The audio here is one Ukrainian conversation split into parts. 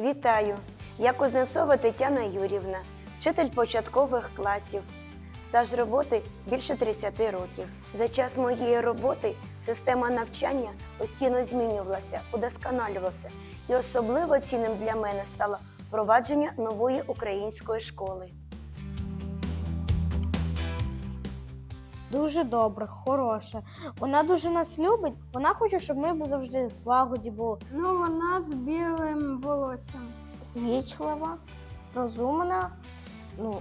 Вітаю! Я Кузнецова Тетяна Юрівна, вчитель початкових класів. Стаж роботи більше 30 років. За час моєї роботи система навчання постійно змінювалася, удосконалювалася, і особливо цінним для мене стало впровадження нової української школи. Дуже добре, хороша. Вона дуже нас любить. Вона хоче, щоб ми завжди злагоді були. Ну, вона з білим волоссям. Вічлива, розумна. Ну,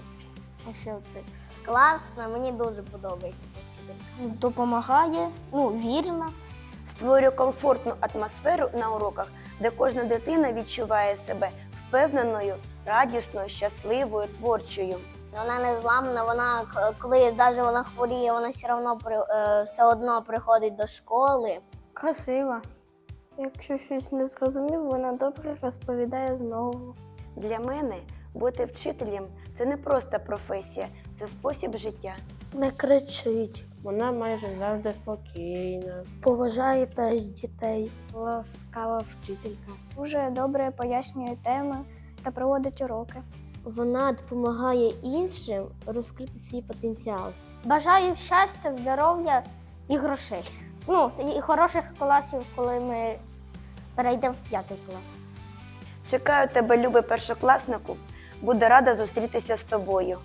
а ще оце. Класно, мені дуже подобається вчителька. Допомагає, ну, вірна. Створює комфортну атмосферу на уроках, де кожна дитина відчуває себе впевненою, радісною, щасливою, творчою. Вона не зламана, вона коли навіть вона хворіє, вона все одно е, все одно приходить до школи. Красива. Якщо щось не зрозумів, вона добре розповідає знову. Для мене бути вчителем це не просто професія, це спосіб життя. Не кричить, Вона майже завжди спокійна. поважає теж дітей. Ласкава вчителька. Дуже добре пояснює теми та проводить уроки. Вона допомагає іншим розкрити свій потенціал. Бажаю щастя, здоров'я і грошей. Ну, і хороших класів, коли ми перейдемо в п'ятий клас. Чекаю тебе, любий першокласнику. Буду рада зустрітися з тобою.